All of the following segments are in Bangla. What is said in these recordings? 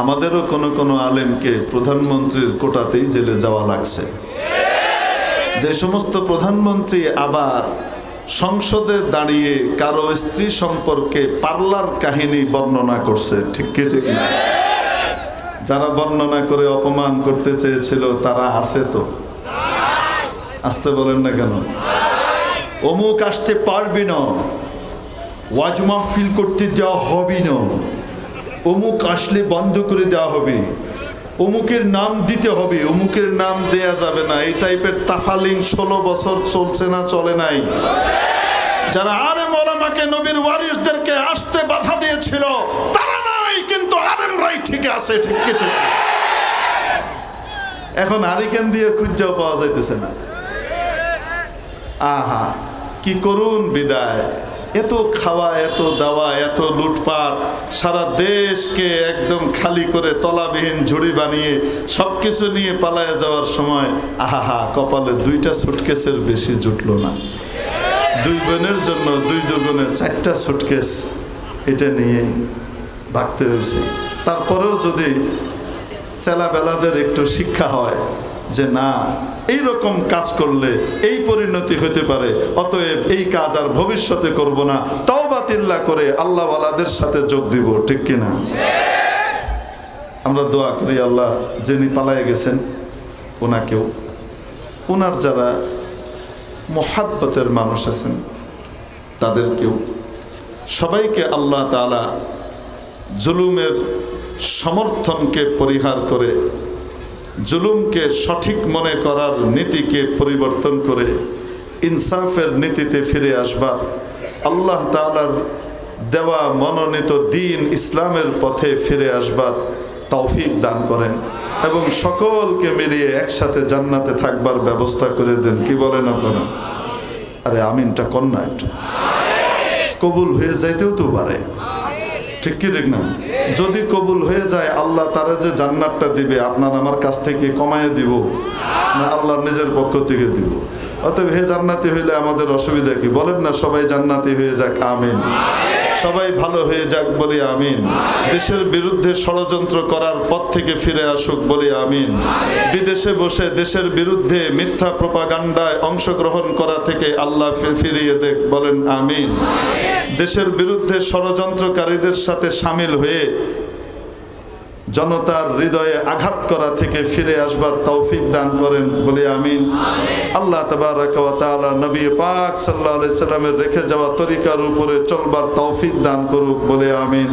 আমাদেরও কোনো কোনো আলেমকে প্রধানমন্ত্রীর কোটাতেই জেলে যাওয়া লাগছে। যে সমস্ত প্রধানমন্ত্রী আবার সংসদে দাঁড়িয়ে কারও স্ত্রী সম্পর্কে পার্লার কাহিনী বর্ণনা করছে, ঠিক কি, ঠিক না? যারা বর্ণনা করে অপমান করতে চেয়েছিল, তারা আছে তো? আসতে বলেন না কেন? অমুক আসতে পারবি না। ওয়াজ মাহফিল করতে দেওয়া হবে না। অমুক আসলে বন্ধ করে দেওয়া হবে। অমুকের নাম দিতে হবে, অমুকের নাম দেয়া যাবে না। এই টাইপের তাফালিং ষোলো বছর চলছে না, চলে নাই। যারা আলেম ওলামাকে নবীর ওয়ারিসদেরকে আসতে বাধা দিয়েছিল, তারা নাই, কিন্তু আলেমরাই ঠিক আছে, ঠিক কিছু এখন হারিকেন দিয়ে খুঁজাও পাওয়া যাইতেছে না। আহা, কি করুন বিদায়। এত খাওয়া, এত দাওয়া, এত লুটপাট, সারা দেশকে একদম খালি করে তলাবিহীন ঝুড়ি বানিয়ে সব কিছু নিয়ে পালায় যাওয়ার সময় আহা কপালে দুইটা সুটকেসের বেশি জুটলো না। দুই বোনের জন্য দুই দুগুণে চারটা সুটকেস এটা নিয়ে ভাগতে হয়েছে। তারপরেও যদি ছেলাবেলাদের একটু শিক্ষা হয় যে না এই রকম কাজ করলে এই পরিণতি হতে পারে। অতএব এই কাজ আর ভবিষ্যতে করব না। তাও বাতিল্লা করে আল্লাহওয়ালাদের সাথে যোগ দিব, ঠিক কিনা? আমরা দোয়া করি, আল্লাহ যিনি পালায় গেছেন ওনাকেও ওনার যারা মোহাব্বতের মানুষ আছেন, তাদেরকেও। সবাইকে আল্লাহ তালা জুলুমের সমর্থনকে পরিহার করে জুলুমকে সঠিক মনে করার নীতিকে পরিবর্তন করে ইনসাফের নীতিতে ফিরে আসবার আল্লাহ তালার দেওয়া মনোনীত দিন ইসলামের পথে ফিরে আসবার তৌফিক দান করেন এবং সকলকে মিলিয়ে একসাথে জান্নাতে থাকবার ব্যবস্থা করে দেন। কি বলেন আপনারা? আরে আমিনটা কন্যা একটু। কবুল হয়ে যাইতেও তো পারে। ঠিক কি ঠিক না? যদি কবুল হয়ে যায়, আল্লাহ তারা যে জান্নাতটা দিবে, আপনার আমার কাছ থেকে কমায় দিব, না আল্লাহ নিজের পক্ষ থেকে দিব। অতএব হে জান্নাতি হইলে আমাদের অসুবিধা কি? বলেন না, সবাই জান্নাতি হয়ে যাক, আমিন। সবাই ভালো হয়ে যাক বলি আমিন। দেশের বিরুদ্ধে ষড়যন্ত্র করার পথ থেকে ফিরে আসুক বলি আমিন। বিদেশে বসে দেশের বিরুদ্ধে মিথ্যা প্রপাগান্ডায় অংশগ্রহণ করা থেকে আল্লাহ ফিরিয়ে দেখ, বলেন আমিন। দেশের বিরুদ্ধে ষড়যন্ত্রকারীদের সাথে সামিল হয়ে জনতার হৃদয়ে আঘাত করা থেকে ফিরে আসবার তৌফিক দান করেন, বলে আমিন। আল্লাহ তাবারাক ওয়া নবী পাক আলাইহি সাল্লামের রেখে যাওয়া তরিকার উপরে চলবার তৌফিক দান করুক, বলে আমিন।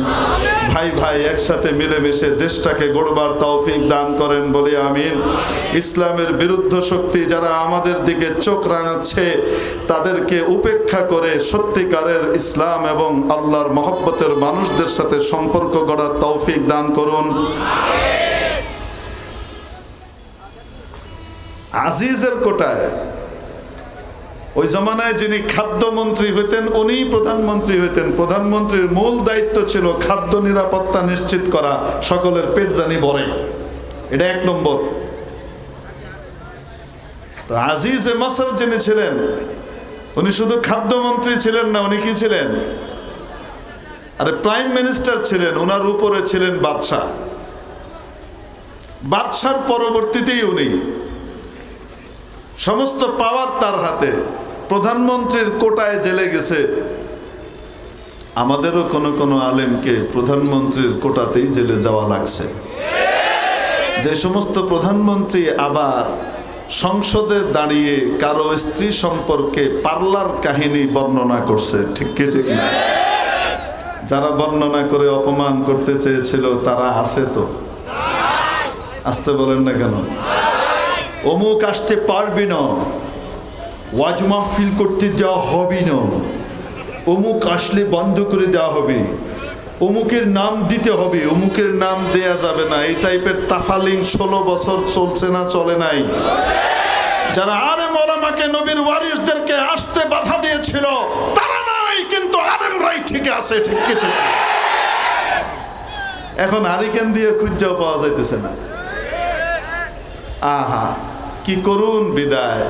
ভাই ভাই একসাথে মিলেমিশে দেশটাকে গড়বার তৌফিক দান করেন, বলে আমিন। ইসলামের বিরুদ্ধ শক্তি যারা আমাদের দিকে চোখ রাঙাচ্ছে, তাদেরকে উপেক্ষা করে সত্যিকারের ইসলাম এবং আল্লাহর মহব্বতের মানুষদের সাথে সম্পর্ক গড়ার তৌফিক দান করুন। আজিজের কোটায়, ওই জমানায় যিনি খাদ্যমন্ত্রী হইতেন উনি প্রধানমন্ত্রী হইতেন। প্রধানমন্ত্রীর মূল দায়িত্ব ছিল খাদ্য নিরাপত্তা নিশ্চিত করা, সকলের পেট জানি ভরে। এটা এক নম্বর। তো আজিজ এ মাসার যিনি ছিলেন, উনি শুধু খাদ্যমন্ত্রী ছিলেন না, উনি কি ছিলেন? আরে প্রাইম মিনিস্টার ছিলেন ওনার উপরে ছিলেন বাদশাহ। বাদশার পরবর্তীতেই উনি সমস্ত পাওয়ার তার হাতে প্রধানমন্ত্রীর কোটায় জেলে গেছে। আমাদেরও কোনো কোনো আলেমকে প্রধানমন্ত্রীর কোটাতেই জেলে যাওয়া লাগছে। যে সমস্ত প্রধানমন্ত্রী আবার সংসদে দাঁড়িয়ে কারও স্ত্রী সম্পর্কে পার্লার কাহিনী বর্ণনা করছে, ঠিক কি, ঠিক না? যারা বর্ণনা করে অপমান করতে চেয়েছিল, তারা আছে তো? আসতে বলেন না কেন? অমুক আসতে পারবি না। ওয়াজ মাহফিল করতে দেওয়া হবে না। অমুক আসলে বন্ধ করে দেওয়া হবে। অমুকের নাম দিতে হবে, অমুকের নাম দেয়া যাবে না। এই টাইপের তাফালিং ষোলো বছর চলছে না, চলে নাই। যারা আলেম ওলামাকে নবীর ওয়ারিসদেরকে আসতে বাধা দিয়েছিল, তারা নাই, কিন্তু আলেমরাই ঠিক আছে, ঠিক কিছু এখন আরিকেন দিয়ে খুঁজাও পাওয়া যাইতেছে না। আহা, কি করুন বিদায়?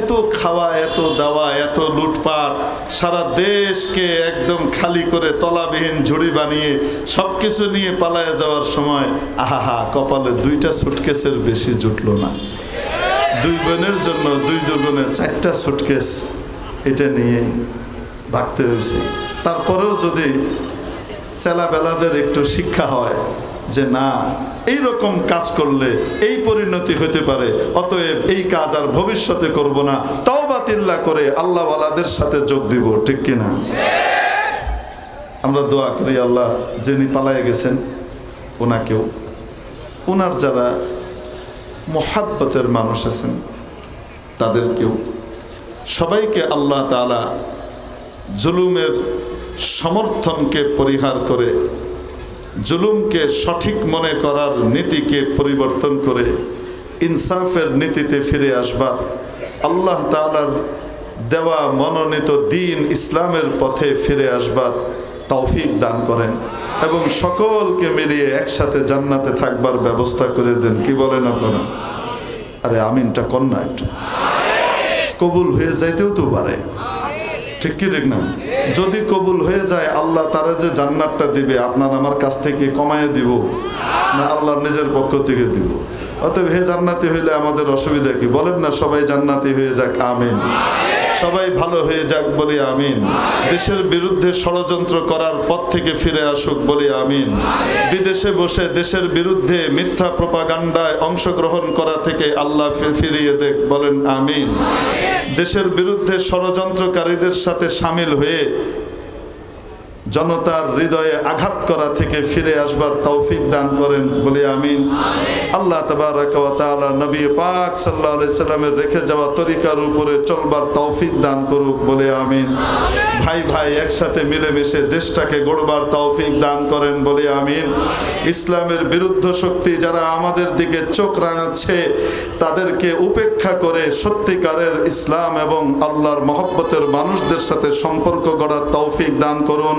এত খাওয়া, এত দাওয়া, এত লুটপাট, সারা দেশকে একদম খালি করে তলাবিহীন ঝুড়ি বানিয়ে সব কিছু নিয়ে পালায় যাওয়ার সময় আহা কপালে দুইটা সুটকেসের বেশি জুটলো না। দুই বোনের জন্য দুই দুগুণে চারটা সুটকেস এটা নিয়ে ভাগতে হয়েছে। তারপরেও যদি চেলাবেলাদের একটু শিক্ষা হয় যে না এই রকম কাজ করলে এই পরিণতি হতে পারে, অতএব এই কাজ আর ভবিষ্যতে করব না। তাও বাতিল্লা করে আল্লাহওয়ালাদের সাথে যোগ দিব, ঠিক কিনা? আমরা দোয়া করি আল্লাহ, যিনি পালায় গেছেন ওনাকেও ওনার যারা মোহাব্বতের মানুষ আছেন, তাদেরকেও। সবাইকে আল্লাহ তালা জুলুমের সমর্থনকে পরিহার করে জুলুমকে সঠিক মনে করার নীতিকে পরিবর্তন করে ইনসাফের নীতিতে ফিরে আসবার আল্লাহ তালার দেওয়া মনোনীত দিন ইসলামের পথে ফিরে আসবার তৌফিক দান করেন এবং সকলকে মিলিয়ে একসাথে জান্নাতে থাকবার ব্যবস্থা করে দেন। কি বলেন আপনারা? আরে আমিনটা কন্যা একটু। কবুল হয়ে যাইতেও তো পারে। ঠিক কি ঠিক না? যদি কবুল হয়ে যায়, আল্লাহ তারা যে জান্নাতটা দিবে, আপনার আমার কাছ থেকে কমায় দিব, না আল্লাহ নিজের পক্ষ থেকে দিব। অতএব হে জান্নাতি হইলে আমাদের অসুবিধা কি? বলেন না, সবাই জান্নাতি হয়ে যাক, আমিন। সবাই ভালো হয়ে যাক বলি আমিন। দেশের বিরুদ্ধে ষড়যন্ত্র করার পথ থেকে ফিরে আসুক বলি আমিন। বিদেশে বসে দেশের বিরুদ্ধে মিথ্যা প্রপাগান্ডায় অংশগ্রহণ করা থেকে আল্লাহ ফিরিয়ে দেখ বলেন আমিন। দেশের বিরুদ্ধে ষড়যন্ত্রকারীদের সাথে সামিল হয়ে জনতার হৃদয়ে আঘাত করা থেকে ফিরে আসবার তৌফিক দান করেন বলে আমিন। আল্লাহ তাবারাক ওয়া তাআলা নবী পাক আলাইহি সাল্লামের রেখে যাওয়া তরিকার উপরে চলবার তৌফিক দান করুক বলে আমিন। ভাই ভাই একসাথে মিলেমিশে দেশটাকে গড়বার তৌফিক দান করেন বলে আমিন। ইসলামের বিরুদ্ধ শক্তি যারা আমাদের দিকে চোখ রাঙাচ্ছে, তাদেরকে উপেক্ষা করে সত্যিকারের ইসলাম এবং আল্লাহর মহব্বতের মানুষদের সাথে সম্পর্ক গড়ার তৌফিক দান করুন।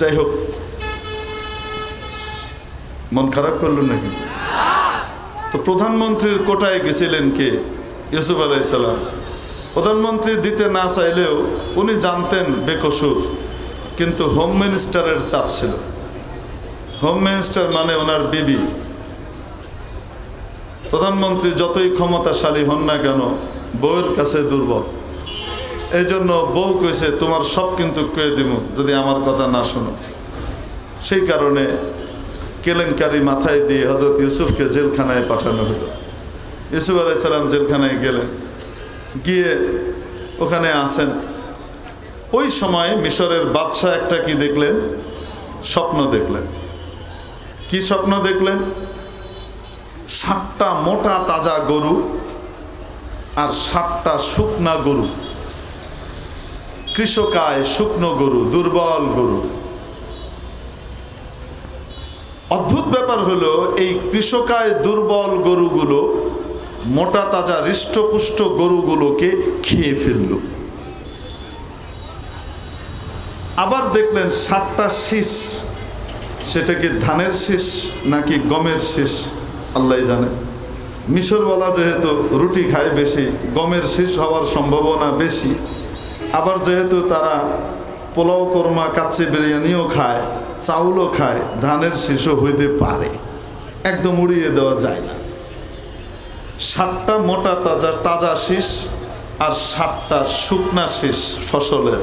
যাই হোক, মন খারাপ করল নাকি? তো প্রধানমন্ত্রীর কোটায় গেছিলেন কে? ইউসুফ আলাইসাল্লাম প্রধানমন্ত্রী দিতে না চাইলেও উনি জানতেন বেকসুর, কিন্তু হোম মিনিস্টারের চাপ ছিল। হোম মিনিস্টার মানে ওনার বিবি। প্রধানমন্ত্রী যতই ক্ষমতাশালী হন না কেন, বউয়ের কাছে দুর্বল। এই জন্য বউ কইছে, তোমার সব কিন্তু কয়ে দিব যদি আমার কথা না শোনো। সেই কারণে কেলেঙ্কারি মাথায় দিয়ে হজরত ইউসুফকে জেলখানায় পাঠানো হলো। ইউসুফ আলাইসাল্লাম জেলখানায় গেলেন। গিয়ে ওখানে আছেন। ওই সময় মিশরের বাদশাহ একটা কি দেখলেন? স্বপ্ন দেখলেন। কি স্বপ্ন দেখলেন? সাতটা মোটা তাজা গরু আর সাতটা শুকনা গরু। কৃষকায় শুকনো গরু, দুর্বল গরু। অদ্ভুত ব্যাপার হলো, এই কৃষকায় দুর্বল গরুগুলো, মোটা তাজা হৃষ্টপুষ্ট গরুগুলোকে খেয়ে ফেলল। আবার দেখলেন সাতটা শীষ। সেটা কি ধানের শীষ নাকি গমের শীষ আল্লাহ জানে। মিশরওয়ালা যেহেতু রুটি খায় বেশি, গমের শীষ হওয়ার সম্ভাবনা বেশি আবার যেহেতু তারা পোলাও কোরমা, কাচ্চি বিরিয়ানিও খায়, চাউলও খায়, ধানের শিশু হইতে পারে, একদম উড়িয়ে দেওয়া যায় না। সাতটা মোটা তাজা তাজা শীষ আর সাতটা শুকনা শীষ ফসলের,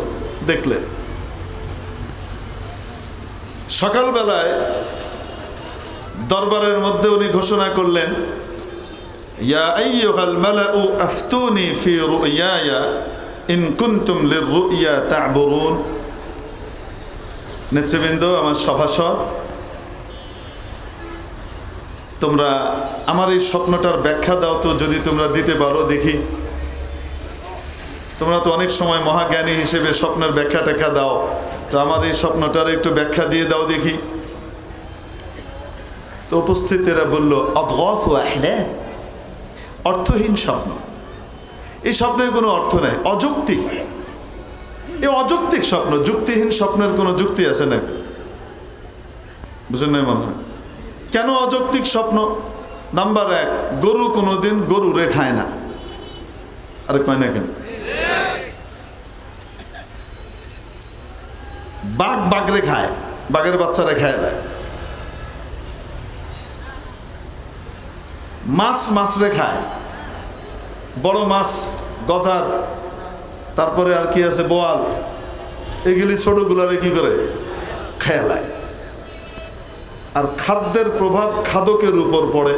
দেখলেন। সকালবেলায় দরবারের মধ্যে উনি ঘোষণা করলেন, ইয়া আইয়ুহাল মালাউ আফতুনি ফি রুয়ায়া ইন কুনতুম লিররুয়া তা'বুরুন। নেতৃবৃন্দ, আমার সভাসদ, তোমরা আমার এই স্বপ্নটার ব্যাখ্যা দাও তো, যদি তোমরা দিতে পারো, দেখি। তোমরা তো অনেক সময় মহাজ্ঞানী হিসেবে স্বপ্নের ব্যাখ্যা ট্যাখ্যা দাও। তো আমার এই স্বপ্নটার একটু ব্যাখ্যা দিয়ে দাও, দেখি। তো উপস্থিতেরা বলল অদ্গফ অর্থহীন স্বপ্ন। এই স্বপ্নের কোনো অর্থ নেই। অযৌক্তিক। এই অযৌক্তিক স্বপ্ন, যুক্তিহীন স্বপ্নের কোনো যুক্তি আছে নাকি বুঝলেন নাই মনে হয়? কেন অযৌক্তিক স্বপ্ন? নাম্বার এক, গরু কোনোদিন গরু রে খায় না। আরে কয় না কেন? বাঘ বাঘরে খায়, বাঘের বাচ্চারা খায় দেয় মাছ মাছরে খায় বড় মাছ, গজার, তারপরে আর কি আছে বোয়াল, এগুলি ছোটগুলারে কি করে? খেয়ালায় আর খাদ্যের প্রভাব খাদকের উপর পড়ে।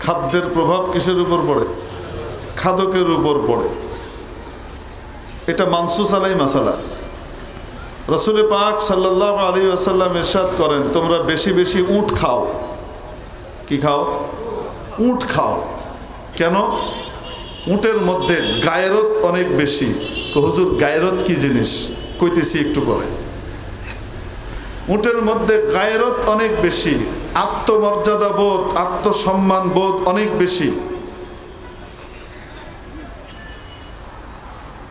খাদ্যের প্রভাব কিসের উপর পড়ে? খাদকের উপর পড়ে। এটা মানসুস আলাই মাসালা। রসুল পাক সাল্লাহ আলী আসাল্লাম ইরশাদ করেন, তোমরা বেশি বেশি উট খাও। কি খাও? উট খাও। কেন? উটের মধ্যে গায়রত অনেক বেশি। হুজুর, গায়রত কি জিনিস? কইতেছি একটু পরে। উটের মধ্যে গায়রত অনেক বেশি, আত্মমর্যাদা বোধ, আত্মসম্মান বোধ অনেক বেশি।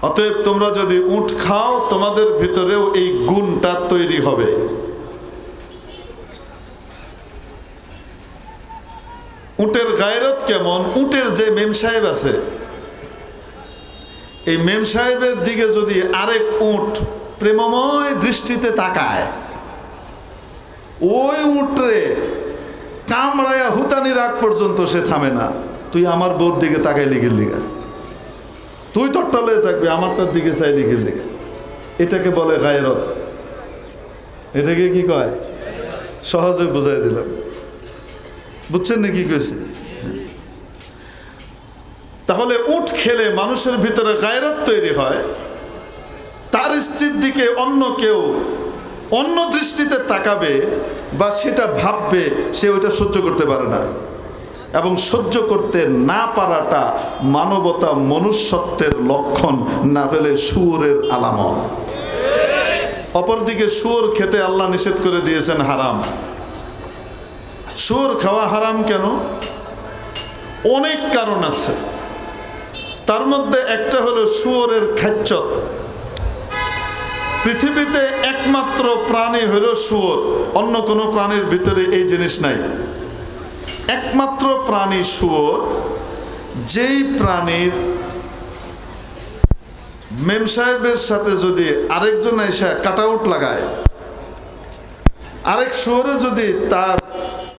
অতএব তোমরা যদি উট খাও, তোমাদের ভিতরেও এই গুণটা তৈরি হবে। উটের গায়রত কেমন? উটের যে মেম সাহেব আছে, এই মেম সাহেবের দিকে যদি আরেক উট প্রেমময় দৃষ্টিতে তাকায়, ওই উটরে কামড়ায়া হুতানি রাগ পর্যন্ত সে থামে না। তুই আমার বোর দিকে তাকাই লিখে লিখা তুই তোরটা লয়ে থাকবি, আমারটার দিকে চাই লিখে লিখে এটাকে বলে গায়রত। এটাকে কি কয়? সহজে বুঝাই দিলাম। বুঝছেন না কি কইছে? তাহলে উট খেলে মানুষের ভিতরে গায়রত তৈরি হয়, তার স্ত্রীর দিকে অন্য কেউ অন্য দৃষ্টিতে তাকাবে বা সেটা ভাববে, সে ওইটা সহ্য করতে পারে না। এবং সহ্য করতে না পারাটা মানবতা মনুষ্যত্বের লক্ষণ, না হলে সুরের আলামত। অপরদিকে সুর খেতে আল্লাহ নিষেধ করে দিয়েছেন হারাম। সুর খাওয়া হারাম কেন? অনেক কারণ আছে। তার মধ্যে একটা হলো শুয়োরের খাচ্চত পৃথিবীতে একমাত্র প্রাণী হলো শুয়োর, অন্য কোনো প্রাণীর ভিতরে এই জিনিস নাই। একমাত্র প্রাণী শুয়োর, যেই প্রাণীর মেম সাহেবের সাথে যদি আরেকজন এসে কাট আউট লাগায়, আরেক শুয়োরে যদি তার